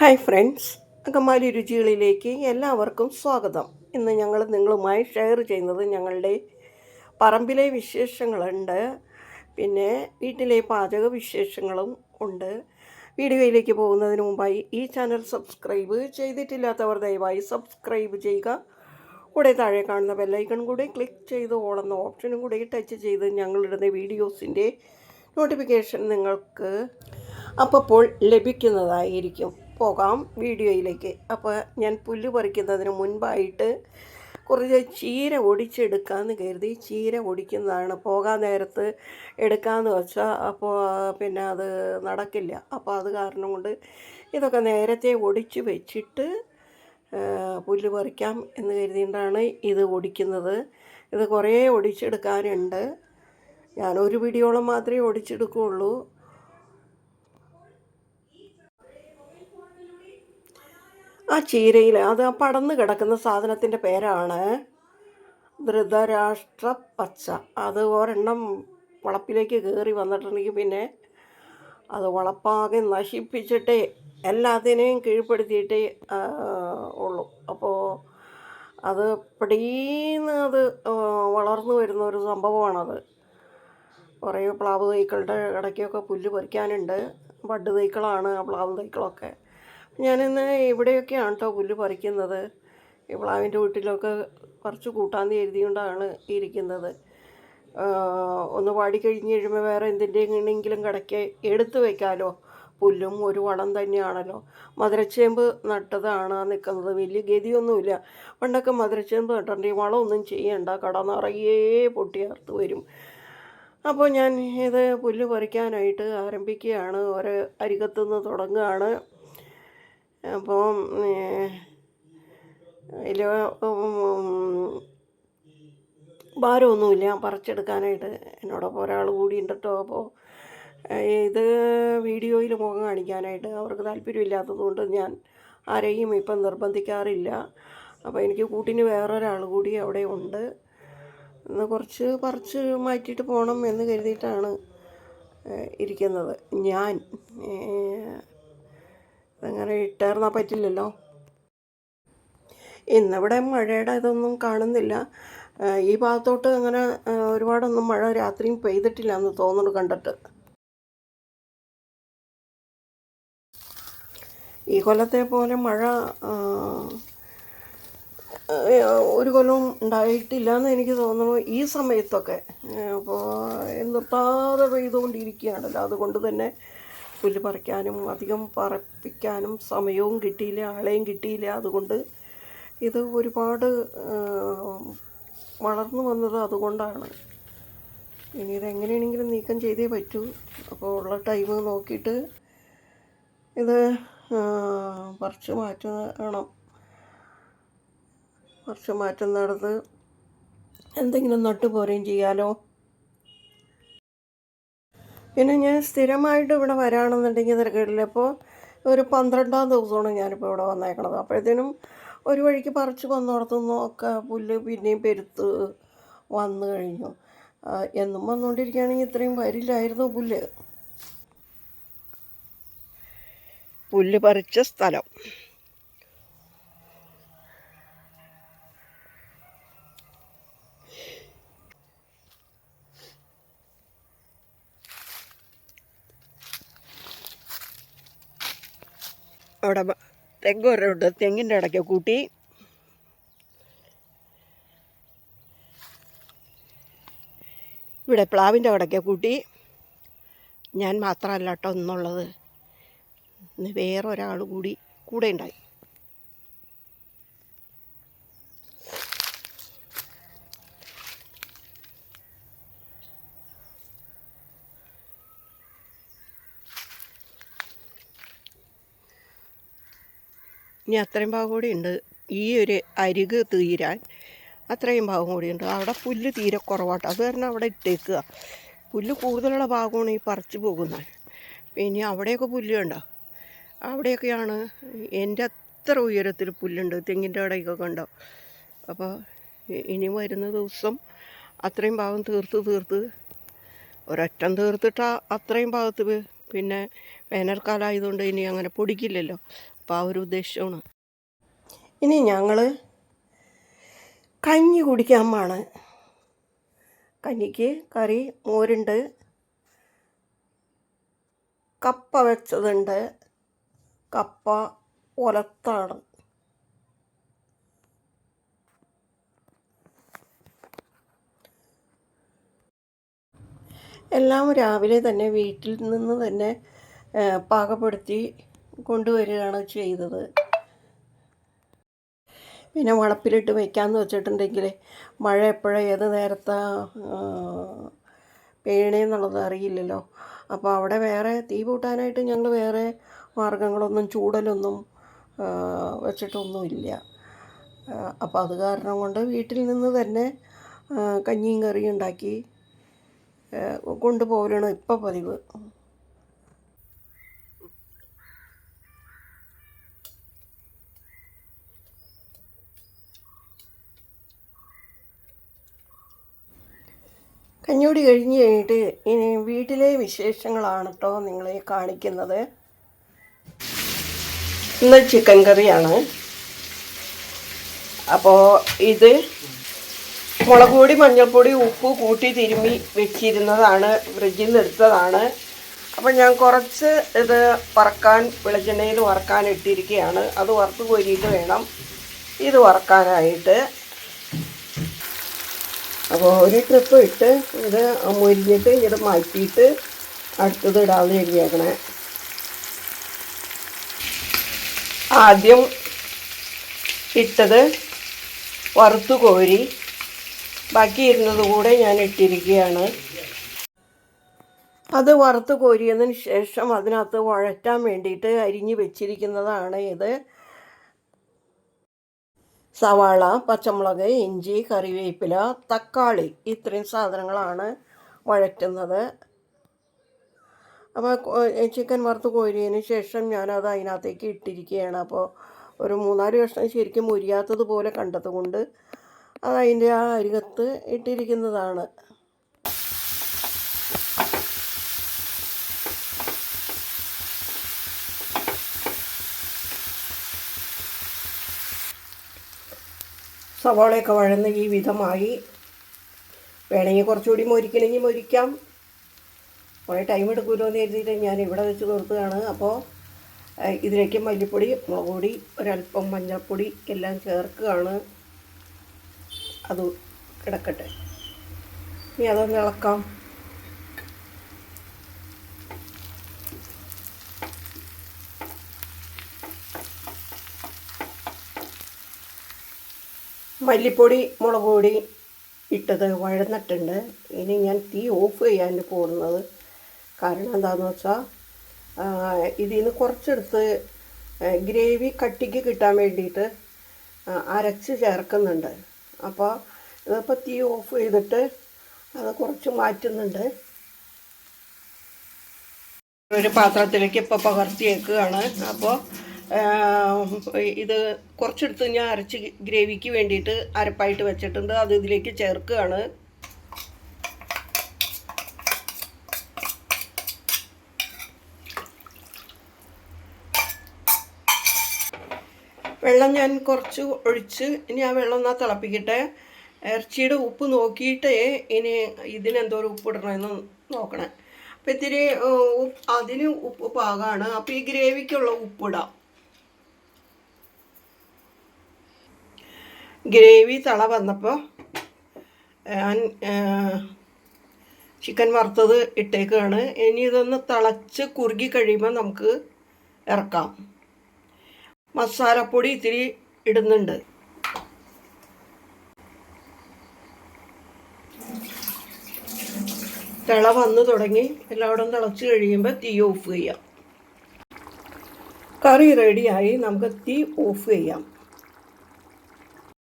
Hi friends Angamaly രുചികളിലേക്ക് എല്ലാവർക്കും സ്വാഗതം. ഇന്ന് ഞങ്ങൾ നിങ്ങളുമായി ഷെയർ ചെയ്യുന്നത് ഞങ്ങളുടെ പറമ്പിലെ വിശേഷങ്ങളുണ്ട്. പിന്നെ വീട്ടിലെ പാചക വിശേഷങ്ങളും ഉണ്ട്. വീഡിയോയിലേക്ക് പോകുന്നതിന് മുമ്പായി ഈ ചാനൽ സബ്സ്ക്രൈബ് ചെയ്തിട്ടില്ലാത്തവർ ദയവായി സബ്സ്ക്രൈബ് ചെയ്യുക. കൂടെ താഴെ കാണുന്ന ബെല്ലൈക്കൺ കൂടി ക്ലിക്ക് ചെയ്ത് ഓളുന്ന ഓപ്ഷനും കൂടി ടച്ച് ചെയ്ത് ഞങ്ങളിടുന്ന വീഡിയോസിന്റെ നോട്ടിഫിക്കേഷൻ നിങ്ങൾക്ക് അപ്പോൾ ലഭിക്കുന്നതായിരിക്കും. പോകാം വീഡിയോയിലേക്ക്. അപ്പോൾ ഞാൻ പുല്ല് പറിക്കുന്നതിന് മുൻപായിട്ട് കുറച്ച് ചീര ഒടിച്ചെടുക്കാമെന്ന് കരുതി. ചീര ഒടിക്കുന്നതാണ്. പോകാൻ നേരത്ത് എടുക്കാമെന്ന് വെച്ചാൽ അപ്പോൾ പിന്നെ അത് നടക്കില്ല. അപ്പോൾ അത് കാരണം കൊണ്ട് ഇതൊക്കെ നേരത്തെ ഒടിച്ച് വെച്ചിട്ട് പുല്ല് പറിക്കാം എന്ന് കരുതിയിട്ടാണ് ഇത് ഒടിക്കുന്നത്. ഇത് കുറേ ഒടിച്ചെടുക്കാനുണ്ട്. ഞാൻ ഒരു പിടിയോളം മാത്രമേ ഒടിച്ചെടുക്കുകയുള്ളൂ ആ ചീരയിൽ അത് ആ പടന്ന് കിടക്കുന്ന സാധനത്തിന്റെ പേരാണ് ധൃതരാഷ്ട്ര പച്ച. അത് ഒരെണ്ണം വളപ്പിലേക്ക് കയറി വന്നിട്ടുണ്ടെങ്കിൽ പിന്നെ അത് വളപ്പാകെ നശിപ്പിച്ചിട്ടേ എല്ലാത്തിനെയും കീഴ്പ്പെടുത്തിയിട്ടേ ഉള്ളൂ. അപ്പോൾ അത് പടീന്ന് അത് വളർന്നു വരുന്ന ഒരു സംഭവമാണത്. കുറേ പ്ലാവ് തൈക്കളുടെ ഇടയ്ക്കൊക്കെ പുല്ല് പറിക്കാനുണ്ട്. ബഡ് തൈക്കളാണ് ആ പ്ലാവ് തൈക്കളൊക്കെ. ഞാനിന്ന് ഇവിടെയൊക്കെയാണ് കേട്ടോ പുല്ല് പറിക്കുന്നത്. പ്ലാവിന്റെ വീട്ടിലൊക്കെ കൂട്ടാൻ കൂട്ടാന്ന് എഴുതിയോണ്ടാണ് ഇരിക്കുന്നത്. ഒന്ന് ഒന്ന് പാടിക്കഴിഞ്ഞ് കഴിയുമ്പോൾ വേറെ എന്തിന്റെങ്കിലും കിടക്ക എടുത്തു വയ്ക്കാമല്ലോ പുല്ലും ഒരു വളം തന്നെയാണല്ലോ. മധുരച്ചേമ്പ് നട്ടതാണ് നിൽക്കുന്നത്. വലിയ ഗതിയൊന്നുമില്ല. പണ്ടൊക്കെ മധുരച്ചേമ്പ് നട്ടിട്ടുണ്ടെങ്കിൽ വളമൊന്നും ചെയ്യണ്ട. കട നിറയെ പൊട്ടിയർത്ത് വരും. അപ്പോൾ ഞാൻ ഇത് പുല്ല് പറിക്കാനായിട്ട് ആരംഭിക്കുകയാണ്. ഒരു അരികത്തുനിന്ന് തുടങ്ങുകയാണ്. അപ്പം അതിൽ ഭാരമൊന്നുമില്ല. പറിച്ചെടുക്കാനായിട്ട് എന്നോടൊപ്പം ഒരാൾ കൂടി കേട്ടോ അപ്പോൾ ഇത് വീഡിയോയിൽ മുഖം കാണിക്കാനായിട്ട് അവർക്ക് താല്പര്യമില്ലാത്തത് കൊണ്ട് ഞാൻ ആരെയും ഇപ്പം നിർബന്ധിക്കാറില്ല. അപ്പോൾ എനിക്ക് കൂട്ടിന് വേറൊരാൾ കൂടി അവിടെ ഉണ്ട്. ഇന്ന് കുറച്ച് പറിച്ച് മാറ്റിയിട്ട് പോകണം എന്ന് കരുതിയിട്ടാണ് ഇരിക്കുന്നത്. ഞാൻ അങ്ങനെ ഇട്ടേർന്നാൽ പറ്റില്ലല്ലോ. ഇന്നിവിടെ മഴയുടെ ഇതൊന്നും കാണുന്നില്ല. ഈ ഭാഗത്തോട്ട് അങ്ങനെ ഒരുപാടൊന്നും മഴ രാത്രിയും പെയ്തിട്ടില്ല എന്ന് തോന്നുന്നു കണ്ടിട്ട്. ഈ കൊല്ലത്തെ പോലെ മഴ ഒരു കൊല്ലവും ഉണ്ടായിട്ടില്ല എന്ന് എനിക്ക് തോന്നുന്നു ഈ സമയത്തൊക്കെ. അപ്പോൾ നിർത്താതെ പെയ്തുകൊണ്ടിരിക്കുകയാണല്ലോ. അതുകൊണ്ട് തന്നെ പുല്ല് പറിക്കാനും അധികം പറപ്പിക്കാനും സമയവും കിട്ടിയില്ല ആളെയും കിട്ടിയില്ല. അതുകൊണ്ട് ഇത് ഒരുപാട് വളർന്നു വന്നത് അതുകൊണ്ടാണ്. ഇനി ഇതെങ്ങനെയാണെങ്കിലും നീക്കം ചെയ്തേ പറ്റൂ. അപ്പോൾ ഉള്ള ടൈം നോക്കിയിട്ട് ഇത് പറിച്ച് മാറ്റണം. പറിച്ച് മാറ്റുന്നിടത്ത് എന്തെങ്കിലും നട്ടുപോരുകയും ചെയ്യാലോ. പിന്നെ ഞാൻ സ്ഥിരമായിട്ട് ഇവിടെ വരാണെന്നുണ്ടെങ്കിൽ തിരക്കേടില്ല. ഇപ്പോൾ ഒരു പന്ത്രണ്ടാം ദിവസമാണ് ഞാനിപ്പോൾ ഇവിടെ വന്നേക്കണത്. അപ്പോഴത്തേനും ഒരു വഴിക്ക് പറിച്ച് വന്നോടത്തുനിന്നും ഒക്കെ പുല്ല് പിന്നെയും പെരുത്ത് വന്നു കഴിഞ്ഞു. എന്നും വന്നുകൊണ്ടിരിക്കുകയാണെങ്കിൽ ഇത്രയും വരില്ലായിരുന്നു പുല്ല്. പുല്ല് പറിച്ച സ്ഥലം. അവിടെ തെങ്ങ് ഒരെണ്ണമുണ്ട് തെങ്ങിന്റെ ഇടയ്ക്ക് കൂട്ടി. ഇവിടെ പ്ലാവിന്റെ ഇടയ്ക്ക് കൂട്ടി. ഞാൻ മാത്രമല്ല കേട്ടോ എന്നുള്ളത് ഇന്ന് വേറൊരാൾ കൂടി കൂടെ ഉണ്ടായി. ഇനി അത്രയും ഭാഗം കൂടി ഉണ്ട്. ഈ ഒരു അരിക് തീരാൻ അത്രയും ഭാഗം കൂടിയുണ്ട് അവിടെ പുല്ല് തീരെ കുറവാട്ടോ. അത് കാരണം അവിടെ ഇട്ടേക്കുക. പുല്ല് കൂടുതലുള്ള ഭാഗമാണ് ഈ പറിച്ചു പോകുന്നത്. പിന്നെ അവിടെയൊക്കെ പുല്ലുണ്ടോ അവിടെയൊക്കെയാണ് എന്റെ അത്ര ഉയരത്തിൽ പുല്ലുണ്ട്. തെങ്ങിന്റെ ഇടയ്ക്കൊക്കെ ഉണ്ടോ അപ്പോൾ ഇനി വരുന്ന ദിവസം അത്രയും ഭാഗം തീർത്ത് തീർത്ത് ഒരറ്റം തീർത്തിട്ടാ അത്രയും ഭാഗത്ത് പിന്നെ വേനൽക്കാലം ആയതുകൊണ്ട് ഇനി അങ്ങനെ പൊടിക്കില്ലല്ലോ. അപ്പോൾ ആ ഒരു ഉദ്ദേശമാണ്. ഇനി ഞങ്ങൾ കഞ്ഞി കുടിക്കാൻ പോണ് കഞ്ഞിക്ക് കറി മോരുണ്ട്. കപ്പ വെച്ചതുണ്ട്. കപ്പ ഒലത്താണ്. എല്ലാം രാവിലെ തന്നെ വീട്ടിൽ നിന്ന് തന്നെ പാകപ്പെടുത്തി കൊണ്ടുവരികയാണ് ചെയ്തത്. പിന്നെ വളപ്പിലിട്ട് വയ്ക്കാമെന്ന് വെച്ചിട്ടുണ്ടെങ്കിൽ മഴ എപ്പോഴും ഏത് നേരത്താ പേണേന്നുള്ളത് അറിയില്ലല്ലോ. അപ്പോൾ അവിടെ വേറെ തീ കൂട്ടാനായിട്ട് ഞങ്ങൾ വേറെ മാർഗങ്ങളൊന്നും ചൂടലൊന്നും വെച്ചിട്ടൊന്നുമില്ല. അപ്പോൾ അത് കാരണം കൊണ്ട് വീട്ടിൽ നിന്ന് തന്നെ കഞ്ഞിയും കറിയും ഉണ്ടാക്കി കൊണ്ടുപോകലാണ് ഇപ്പോൾ പതിവ്. കഞ്ഞൂടി കഴിഞ്ഞ് കഴിഞ്ഞിട്ട് ഇനി വീട്ടിലെ വിശേഷങ്ങളാണ് കേട്ടോ നിങ്ങളെ കാണിക്കുന്നത്. ഇന്ന് ചിക്കൻ കറിയാണ്. അപ്പോൾ ഇത് മുളക് പൊടി മഞ്ഞൾപ്പൊടി ഉപ്പ് കൂട്ടി തിരുമ്മി വെച്ചിരുന്നതാണ്. ഫ്രിഡ്ജിൽ നിന്ന് എടുത്തതാണ്. അപ്പം ഞാൻ കുറച്ച് ഇത് വറക്കാൻ വെളിച്ചെണ്ണയിൽ വറക്കാൻ ഇട്ടിരിക്കുകയാണ്. അത് വറുത്ത് കോരിയിട്ട് വേണം. ഇത് വറക്കാനായിട്ട്. അപ്പോൾ ഒരു ട്രിപ്പ് ഇട്ട് ഇത് മുരിഞ്ഞിട്ട് ഇത് മാറ്റിയിട്ട് അടുത്തത് ഇടാമെന്ന് എഴുതിയേക്കണേ ആദ്യം ഇട്ടത് വറുത്തു കോരി ബാക്കി ഇരുന്നത് കൂടെ ഞാൻ ഇട്ടിരിക്കുകയാണ്. അത് വറുത്ത് കോരിയതിന് ശേഷം അതിനകത്ത് വഴറ്റാൻ വേണ്ടിയിട്ട് അരിഞ്ഞ് വെച്ചിരിക്കുന്നതാണ് ഇത്. സവാള പച്ചമുളക് ഇഞ്ചി കറിവേപ്പില തക്കാളി ഇത്രയും സാധനങ്ങളാണ് വഴറ്റുന്നത്. അപ്പോൾ ചിക്കൻ വറുത്ത് കോരിയതിന് ശേഷം ഞാനത് അതിനകത്തേക്ക് ഇട്ടിരിക്കുകയാണ്. അപ്പോൾ ഒരു മൂന്നാൽ കഷ്ണം ശരിക്കും മുരിയാത്തതുപോലെ കണ്ടതുകൊണ്ട് കണ്ടത് കൊണ്ട് അത് അതിന്റെ ആ അരികത്ത് ഇട്ടിരിക്കുന്നതാണ്. സവാളയൊക്കെ വഴന്ന് ഈ വിധമായി. വേണമെങ്കിൽ കുറച്ചുകൂടി മൊരിക്കണമെങ്കിൽ മൊരിക്കാം. കുറേ ടൈം എടുക്കുമല്ലോ എന്ന് കരുതിയിട്ട് ഞാൻ ഇവിടെ വെച്ച് നിർത്തുകയാണ് അപ്പോൾ ഇതിലേക്ക് മല്ലിപ്പൊടി മുളക് പൊടി ഒരല്പം മഞ്ഞൾപ്പൊടി എല്ലാം ചേർക്കുകയാണ്. അത് കിടക്കട്ടെ. ഇനി അതൊന്ന് ഇളക്കാം. മല്ലിപ്പൊടി മുളക് പൊടി ഇട്ടത് വഴന്നിട്ടുണ്ട്. ഇനി ഞാൻ തീ ഓഫ് ചെയ്യാൻ പോകുന്നത്. കാരണം എന്താണെന്ന് വെച്ചാൽ ഇതിൽ നിന്ന് കുറച്ചെടുത്ത് ഗ്രേവി കട്ടിക്ക് കിട്ടാൻ വേണ്ടിയിട്ട് അരച്ച് ചേർക്കുന്നുണ്ട്. അപ്പോൾ ഇതിപ്പോൾ തീ ഓഫ് ചെയ്തിട്ട് അത് കുറച്ച് മാറ്റുന്നുണ്ട്. ഒരു പാത്രത്തിലേക്ക് ഇപ്പോൾ പകർത്തിയേക്കുകയാണ് അപ്പോൾ ഇത് കുറച്ചെടുത്ത് ഞാൻ അരച്ച് ഗ്രേവിക്ക് വേണ്ടിയിട്ട് അരപ്പായിട്ട് വെച്ചിട്ടുണ്ട്. അത് ഇതിലേക്ക് ചേർക്കുകയാണ്. വെള്ളം ഞാൻ കുറച്ച് ഒഴിച്ച് ഇനി ആ വെള്ളം എന്നാൽ തിളപ്പിക്കട്ടെ. ഇറച്ചിയുടെ ഉപ്പ് നോക്കിയിട്ടേ ഇനി ഇതിനെന്തോരം ഉപ്പ് ഇടണമെന്ന് നോക്കണേ. അപ്പം ഇത്തിരി അതിന് ഉപ്പ് പാകമാണ് അപ്പോൾ ഈ ഗ്രേവിക്കുള്ള ഉപ്പിടാം ഗ്രേവി തള വന്നപ്പോൾ ഞാൻ ചിക്കൻ വറുത്തത് ഇട്ടേക്കാണ്. ഇനി ഇതൊന്ന് തിളച്ച് കുറുകി കഴിയുമ്പോൾ നമുക്ക് ഇറക്കാം. മസാലപ്പൊടി ഇത്തിരി ഇടുന്നുണ്ട്. തിള വന്ന് തുടങ്ങി. എല്ലായിടും തിളച്ച് കഴിയുമ്പോൾ തീ ഓഫ് ചെയ്യാം. കറി റെഡിയായി നമുക്ക് തീ ഓഫ് ചെയ്യാം.